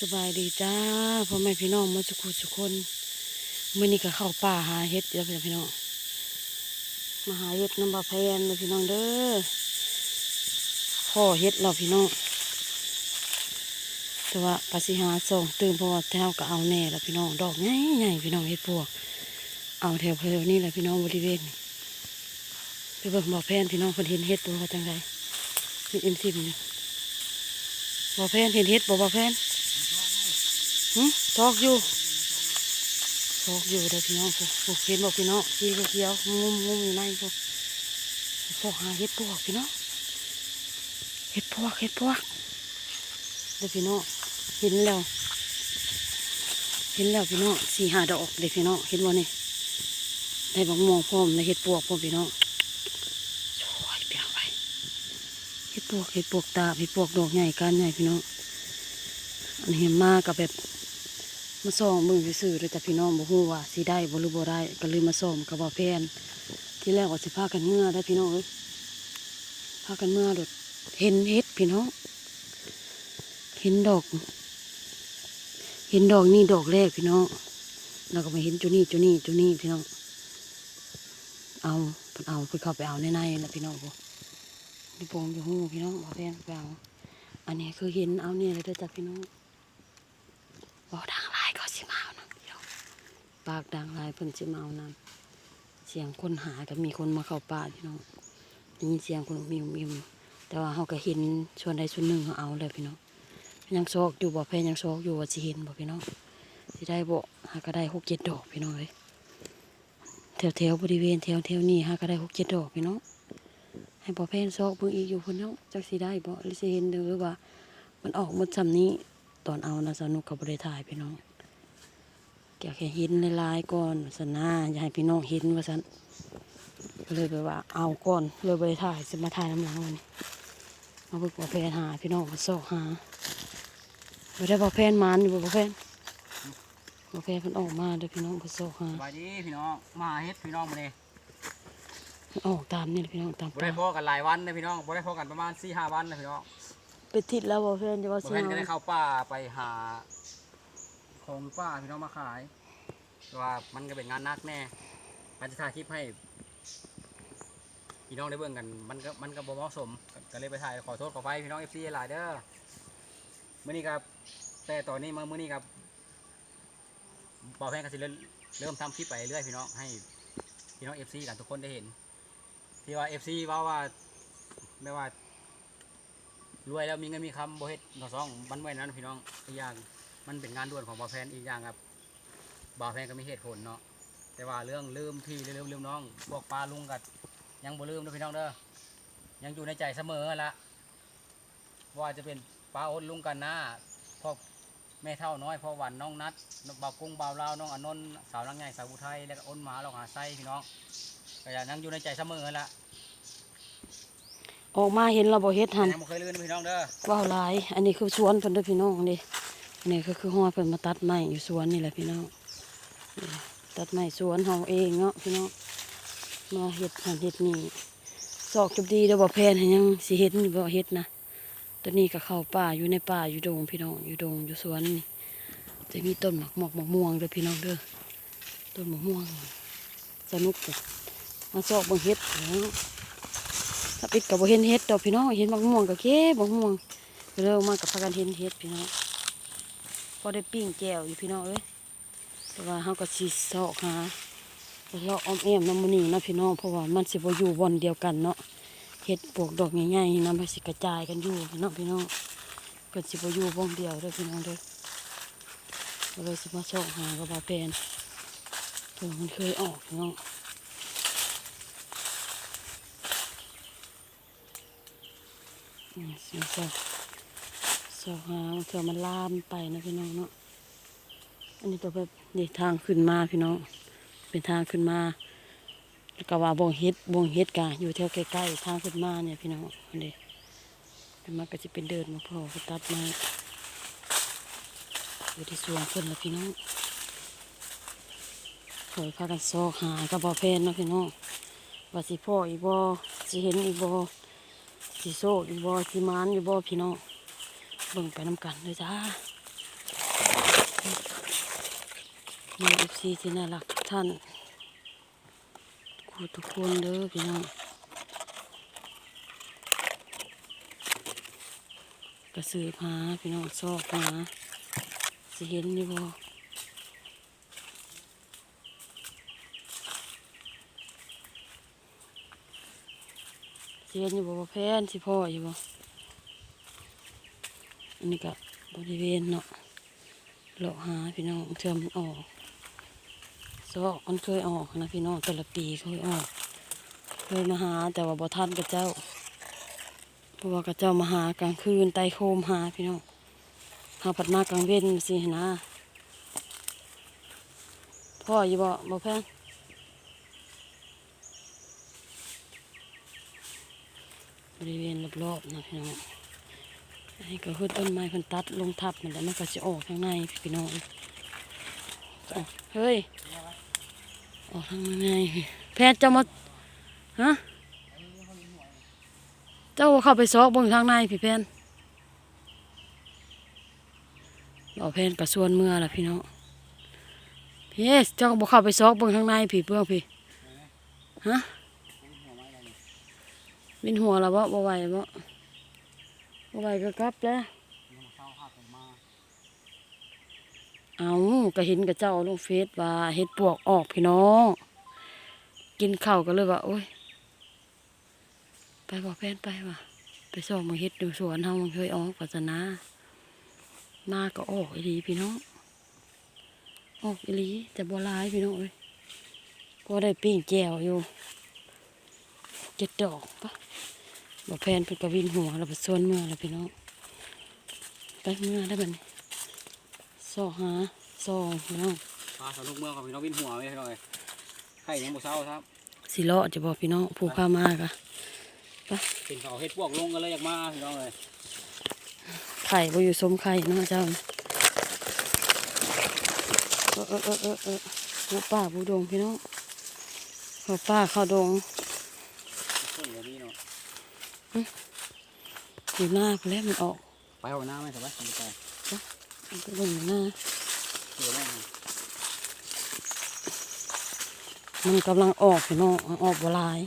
สบายดีจ้าพ่อแม่พี่น้องมาสุขุสุคนมื่อนี้ก็เข้าป่าหาเห็ดแล้วพี่น้องมาหาเห็ดน้ำบาแพนเลยพี่น้องเด้อพ่อเห็ดเราพี่น้องแต่ว่าปาสิหาส่งตื่นเพราะว่าแถวก็เอาแน่แล้วพี่น้องดอกใหญ่ใหญ่พี่น้องเห็ดพวก เอาแถวเพลนี่แหละพี่น้องบริเวณไปเบิ่งบ่อแพนพี่น้องเพิ่นเห็นเห็ดตัวจังไดมีเอ็มซิมนี่บ่อแพนเห็นเห็ดบ่บ่อแพน หึทอกอยู่ทอกอยู่เด้อพี่น้องพวกเห็นบอกพี่น้องสีเขียวงุมงุมอยู่ในพวกพวกหาเห็ดพวกพี่น้องเห็ดพวกเห็ดพวกเด้อพี่น้องเห็นแล้ว เห็นแล้วพี่น้องสี่ห้าดอกเด้อพี่น้องเห็นบ่นี่ได้บักม่วงพร้อมในเห็ดปวกพร้อมพี่น้องช่วยเปียกไปเห็ดปวกเห็ดปวกตาเห็ดปวกดอกใหญ่การใหญ่พี่น้อง อันนี้มากับแบบ มาส่องมึงซื่อเลยแต่พี่น้องบ่ฮู้ว่าสิได้บรือบ่ได้ก็เลยมาส่องกับบ่าแพนที่แรกว่าสิพากันเมื่อได้พี่น้องเอ้ยพากันเมื่อดดเห็นเฮ็ดพี่น้องเห็นดอก เห็นดอกนี่ดอกแรกพี่น้องแล้วก็มาเห็นจุนี่จุนี่จุนี่พี่น้องเอาเพิ่นเอาเพิ่นเข้าไปเอาในในแล้วพี่น้องพวกนี่โปงอยู่ฮู้พี่น้องบ่าแพนไปเอาอันนี้คือเห็นเอาเนี่ยเลยด้อจ้ะพี่น้องบอกดัง ปากดังลายเพิ่นสิมาเอานะเสียงคนหาก็มีคนมาเข้าป่าพี่น้องได้ยินเสียงคนมิวมิวแต่ว่าเขาก็เห็นส่วนใดส่วนหนึ่งเขาเอาเลยพี่น้องยังซกอยู่บ่แพ้ยังซกอยู่ว่าสิเห็นบ่พี่น้องสิได้บ่หาก็ได้หกเจ็ดดอกพี่น้องเลยแถวแถวๆบริเวณแถวแถวๆนี้หาก็ได้หกเจ็ดดอกพี่น้องให้บ่แพนซกเบิ่งอีกอยู่พิ่นเนาะจักสิได้บ่หรือสิเห็นหรือว่า มันออกหมดซำนี้ตอนเอานะสนุกกับบ่ได้ถ่ายพี่น้อง แกแค่เห็นหลายๆก่อนสนาอย่าให้พี่น้องเห็นว่าซั่นก็เลยแบบว่า เอาก่อนเลยบ่ได้ถ่ายสิมาถ่ายน้ำหลังวันนี้มาเบิ่งบ่แพนหาพี่น้องมาซอกหาบ่ได้บ่แพนมานอยู่บ่บ่แพนบ่แพนเพิ่นออกมาเด้อพี่น้องเพิ่นซอกหาสบายดีพี่น้องมาเฮ็ดพี่น้องมาเลยเพิ่นออกตามนี่แหละพี่น้องตามบ่ป่าได้พอกันหลายวันนะพี่น้องบ่ได้พอกันประมาณ4 5วันนะพี่น้องไปทิศแล้วบ่แพนจะว่าบ่สิแม่นเอาก็ได้เข้าป่าไปหา ของป่าพี่น้องมาขายแต่ว่ามันก็เป็นงานนักแน่การจะถ่ายคลิปให้พี่น้องได้เบิ่งกัน มันก็มันก็บ่เหมาะสมก็เลยไปถ่ายขอโทษขออภัยพี่น้อง FC หลายเด้อมื้อนี้ครับ แต่ตอนนี้มามื้อนี้ครับบ่อแพงก็สิเริ่มเริ่มทำคลิปไปเรื่อยพี่น้องให้พี่น้อง FC กันทุกคนได้เห็น ที่ว่า FC ว่าว่าไม่ว่ารวยแล้วมีเงินมีคำโบเฮ็ดหนอซองมันไว้นั้นพี่น้องอีกอย่าง มันเป็นงานด่วนของบ่าวแพนอีกอย่างครับบ่าวแพนก็มีเหตุผลเนาะแต่ว่าเรื่องลืมพี่ลืมลืมน้องพวกปลาลุงกัดยังบ่ลืมเด้อพี่น้องเด้อยังอยู่ในใจเสมอละว่าจะเป็นปลาอดลุงกันหน้าพ่อแม่เท่าน้อยพ่อหวันน้องนัดบ่าวกุ้งบ่าวลาวน้องอนนท์สาวนางใหญ่สาวอุทัยแล้วก็อ้นหมาเราหาไส้พี่น้องก็ยังอยู่ในใจเสมอละออกมาเห็นเราบ่เฮ็ดหันยังบ่เคยลืมนะพี่น้องเด้อว้าวหลายอันนี้คือสวนเพิ่นเด้อพี่น้องนี่อั นนี้ก็คือห้อยเพิ่นมาตัดไม้อยู่สวนนี่แหละพี่น้องตัดไม้สวนเฮาเองเนาะพี่น้องมาเฮ็ดหันเฮ็ดนี่ซอกจุบดีเด้อบ่แพนยังสิเฮ็ดนี่บ่เฮ็ดนะตัวนี้ก็เข้าป่าอยู่ในป่าอยู่ดงพี่น้องอยู่ดงอยู่สวนนี่จะมีต้นหมากหมอกหมากม่วงเด้อพี่น้องเด้อต้นหมากม่วงสนุกจ้ะมาซอกบิ่งเฮ็ดเนาะถ้าปิดกับบ่เห็นเห็ดดอกพี่น้องเห็นมะม่วงกับเก็บมะม่วงเร็วมากกับพากันเห็นเห็ดพี่น้อง อได้ปิ้งแก้วอยู่พี่น้องเอ้ยแต่ว่าเฮาก็สิเสาะหาเลาะอ้อมแอมน้ำมันนี่นะพี่น้องเพราะว่ามันสิบอยู่บอนเดียวกันเนาะเห็ดปลูกดอกใหญ่ๆนะมันสิกระจายกันอยู่พี่น้องพี่น้องเพิ่นสิบอยู่บ่องเดียวเด้อพี่น้องเด้อก็เลยสิมาสาะหากับบ่าวแปนตัวมันเคยออกพี่น้องอืมสิสอ สอหาเถื่อมันลามไปนะพี่น้องเนาะ อันนี้ตัวแบบนี่ทางขึ้นมาพี่น้อง เป็นทางขึ้นมา แล้วก็ว่าบงเฮ็ดบงเฮ็ดกะอยู่แถวใกล้ๆทางขึ้นมาเนี่ยพี่น้องอันนี้มันก็จะเป็นเดินมาพอไปตัดมาอยู่ที่สวนเพิ่นละพี่น้องคอยพากันซอกหากับบอแพนเนาะพี่น้องว่าสิพ่ออีบอสิเห็นอีบอสีโซ่อีบอสีมานอีบอพี่น้อง เบิ่งไปน้ำกันเลยจ้ามีเอฟซีที่น่ารักทุกท่านครูทุกคนเด้อพี่น้องกระสือพาพี่น้องซอกหาสิเห็นอยู่บ่สิเห็นอยู่บ่แพนสิพ่ออยู่บ่ อันนี้ก็บริเวณเนาะเลาะหาพี่น้องเชื่อมันออกซอกมันเคยออกนะพี่น้องแต่ละปีเคยออก เคยมาหาแต่ว่าบ่ทันกับเจ้าเพราะว่ากับเจ้ามาหากลางคืนไตโคมหาพี่น้องหาผัดมากลางเว้นสินะพ่ออยู่บ่บ่แพงบริเวณรอบๆนะพี่น้อง นนี้ก็คือต้นไม้เพิ่นตัดลงทับมันแล้วมันก็จะออกข้างในพี่น้องเฮ้ย ออกทางในแพทย์จ้ามาฮะเจ้าเข้าไปซอกบิ่งทางในพี่แพนเราแพนกระส่วนเมื่อละพี่น้องพี่เจ้าบอกเข้าไปซอกบิ่งทางในพี่เพื่อนพี่ฮะวินหัวแล้วบ่บ่ไหวบ่ บ่ไหวก็กลับแล้วเจ้าหักผมมาเอาก็เห็นกับเจ้าลงเฟซว่าเห็ดปวกออกพี่น้อง กินข้าวก็เลยว่า โอ้ย ไปบอกแฟนไปว่าไปส่องมาเฮ็ดดูสวนเฮามันเคยออกปัสนามาก็ออกอีหลีพี่น้อง ออกอีหลีแต่บ่หลายพี่น้องเอ้ยก็ได้ปิ้งแจวอยู่เจ็ดดอกปะ บอกแฟนเพิ่นก็วินหัวแล้วไปส่วนเมื่อแล้วพี่น้องไปเมื่อได้บัดนี้ซอกหาซองพี่น้องพาสนุกเมืองกับพี่น้องวินหัวไม่ใช่หน่อยไข่ยังบ่เศร้าครับสิเลาะจะบอกพี่น้องผู้พามากะเป็นเขาเฮ็ดพวกลงกันเลยอยากมาพี่น้องเลยไข่บ่อยู่สมไข่เนาะเจ้าเออเออเออเออเออผู้ป่าผู้ดงพี่น้องเขาป่าเขาดง อยู่หน้าพุ่นแหล้วมันออกไปเอาหน้าไหมสบายสบายมันก็เบิ่งอยู่หน้าเดี๋ยวแม่งมันกำลังออกพี่น้องออกบ่หลาย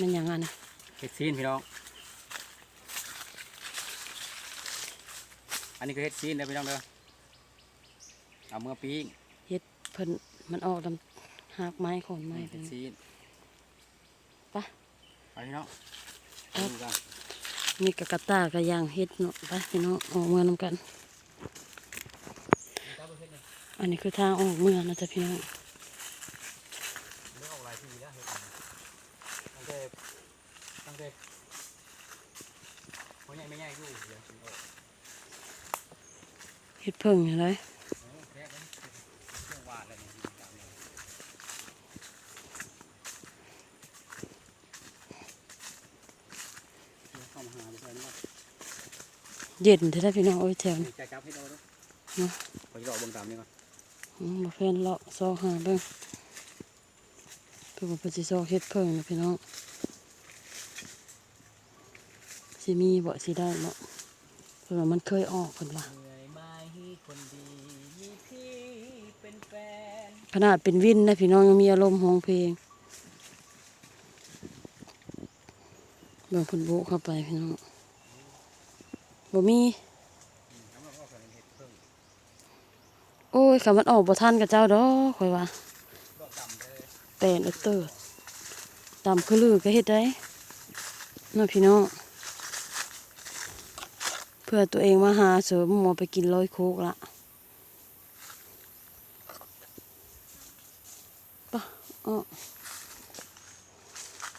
มันอย่างนั้นนะเฮ็ดซีนพี่น้อง อันนี้ก็เฮ็ดซีนเด้อพี่น้องเด้อเอาเมื่อปีงเฮ็ดเพิ่นมันออกลำหากไม้ขอนไม้เฮ็เป็นดซีนไป ไปพี่น้องครับดูกันมีกระกะตากระยางเฮ็ดเนาะไปพี่น้องออกเมือนำกัน อันนี้คือทางออกเมืองนะจ๊ะพี่น้องเรื่องออกหลายทีแล้วเฮ็ดตั้งแต่ตั้งแต่พ่อใหญ่ไม่ใหญ่อยู่เดี๋ยวสิออกเฮ็ดเพิ่งอย่างไร โอ้แค่นั้นเครื่องวาดแล้วนี่ตามนี้เดี๋ยวเข้ามาหาไปเพื่อนว่า เย็นเท่าพี่น้องโอ้ยแถวนี้จะจับให้เราด้วยเนาะขอจะรอเบิ่งตามนี้ก่อนอืมมาแฟนเลาะซอกหาเบิ่งเพื่อว่าเพิ่นสิซอกเฮ็ดเพิ่งนะพี่น้องสิมีบ่สิได้บ่เพิ่นว่ามันเคยออกเพิ่นว่าเหนื่อยไหมคนดีมีพี่เป็นแฟนขนาดเป็นวินนะพี่น้องยังมีอารมณ์ร้องเพลงเบิ่งเพิ่นโบะเข้าไปพี่น้อง บ่มี โอ้ยคำมันออกบ่ทันกับเจ้าดอกข่อยว่าดอกดำเลยแปลนเออเตอร์ตามคือลือก็เฮ็ดได้นาะพี่น้องเพื่อตัวเองมาหาเสริมหมอไปกินร้อยโคกละปะอ้อ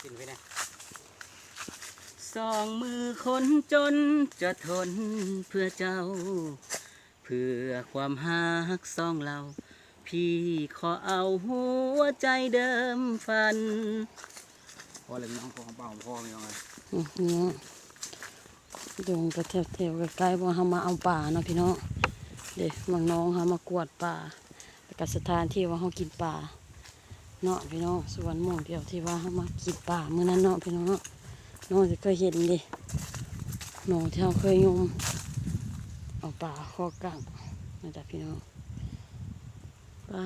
กินไปนะ สองมือคนจนจะทนเพื่อเจ้า เพื่อความหักสองเรา พี่ขอเอาหัวใจเดิมฟันพอเลยน้องพอของเปล่าของพ่อไม่ต้องเลยอื้อพี่น้องดงก็แถวๆใกล้ๆบ่เฮามาเอาป่าเนาะพี่น้องเด็กบางน้องเฮามากวดป่าแล้วก็สถานที่ว่าเฮากินป่าเนาะพี่น้องสวนหม่วงเดียวที่ว่าเฮามากินป่ามื้อนั้นเนาะพี่น้องเนาะ น้องสิเคยเห็นดิน้องที่เฮาเคยยมเอาป่าคอกังนะจ๊ะพี่น้องป้า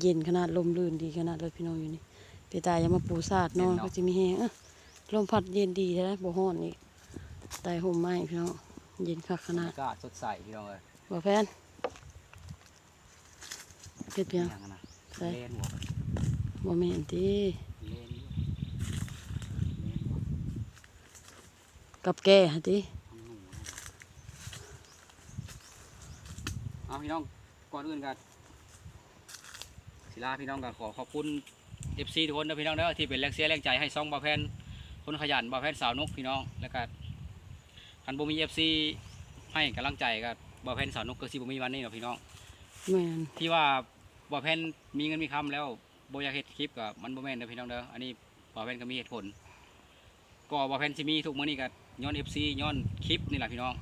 เย็นขนาดลมลื่นดีขนาดเลยพี่น้องอยู่นี่ไปตายอยังมาปูซาดเนอนก็จะมีแห้งเอ้อลมพัดเย็นดีแล้วบ่ฮ้อนอีกใต้ห่มไม้พี่น้องเย็นคักขบรรนาดยากาศสดใสพี่น้องเอ้ยบ่แฟนเฮ็ดเพียงอย่างนั้นนะใช่เล่นหัวบ่แม่นติเล่นอยู่เล่นหัว กับแก่หั่นติทั้งหนูนะเอาพี่น้องก่อนอื่นกันศิลาพี่น้องก็ขอขอบคุณ FC ทุกคนนะพี่น้องเด้อที่เป็นแรงเสียแรงใจให้ซองบ่าวแพนคนขยันบ่าวแพนสาวนกพี่น้องแล้วก็คันบ่มี FC ให้กำลังใจก็บ่าวแพนสาวนกก็สิบ่มีวันนี้หรอกพี่น้องแม่นที่ว่าบ่าวแพนมีเงินมีคำแล้วบ่อยากเฮ็ดคลิปก็มันบ่แม่นเด้อพี่น้องเด้ออันนี้บ่าวแพนก็มีเหตุผลก็บ่าวแพนสิมีทุกมื้อนี้ก็ ย้อน FC ย้อนคลิปนี่แหละพี่น้อง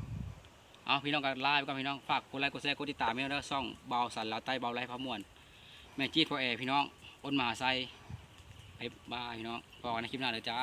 เอาพี่น้องก็ลาไปก่อนพี่น้องฝากกดไลค์กดแชร์กดติดตามพี่น้องเด้อช่องเบาสันลาใต้เบาไร้พะมวนแม่จีดพ่อแอพี่น้องอ้นมหาไซไปบายพี่น้องพอกันในคลิปหน้าเลยจ้า